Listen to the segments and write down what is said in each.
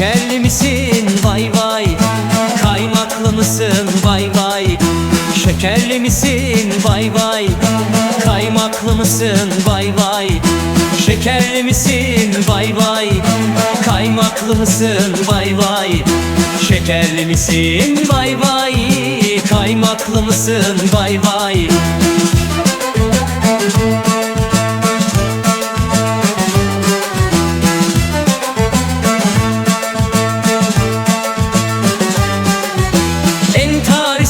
Şekerli misin? Vay vay. Kaymaklı mısın? Vay vay. Şekerli misin? Vay vay. Kaymaklı mısın? Vay vay. Şekerli misin? Vay vay. Kaymaklı mısın? Vay vay. Şekerli misin? Vay vay. Kaymaklı mısın? Vay vay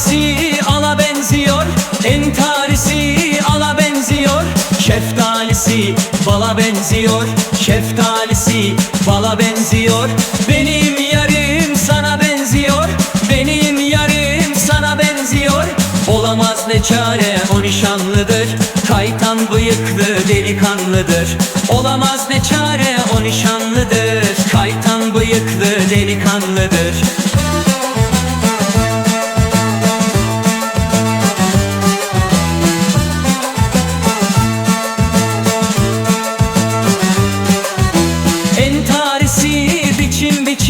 Entarisi ala benziyor Entarisi ala benziyor. Şeftalisi bala benziyor Şeftalisi bala benziyor. Benim yarım sana benziyor Benim yarım sana benziyor. Olamaz ne çare o nişanlıdır. Kaytan bıyıklı delikanlıdır. Olamaz ne çare o nişanlıdır. Kaytan bıyıklı delikanlıdır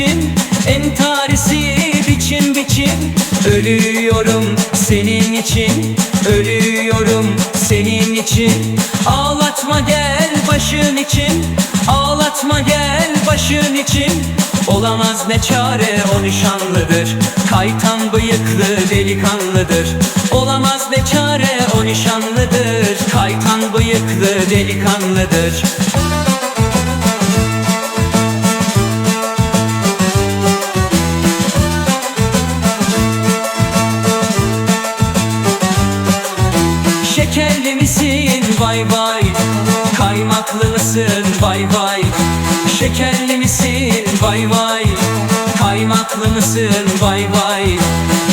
biçim Entarisi biçim biçim. Ölüyorum senin için Ölüyorum senin için. Ağlatma gel başın için Ağlatma gel başın için. Olamaz ne çare o nişanlıdır. Kaytan bıyıklı delikanlıdır. Olamaz ne çare o nişanlıdır. Kaytan bıyıklı delikanlıdır misin vay vay. Kaymaklı mısın vay vay. Şekerli misin? Vay vay. Kaymaklı mısın vay vay.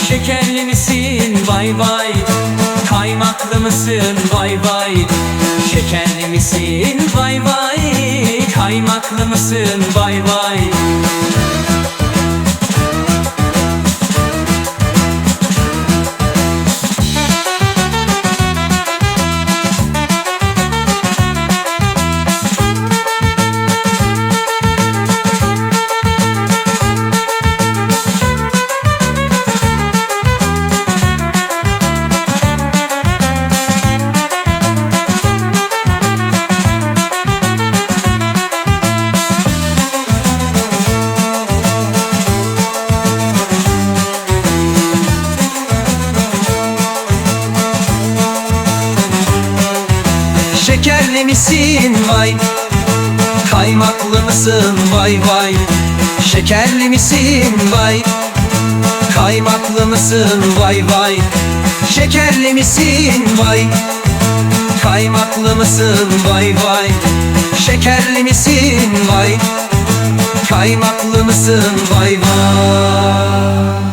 Şekerli misin? Vay vay. Kaymaklı mısın? Vay vay. Şekerli misin? Vay vay. Kaymaklı mısın? Vay vay Şekerli misin? Vay. Kaymaklı mısın? Vay vay. Şekerli misin? Vay. Kaymaklı mısın? Vay vay. Şekerli misin? Vay. Kaymaklı mısın? Vay vay. Şekerli misin? Vay. Kaymaklı mısın? Vay vay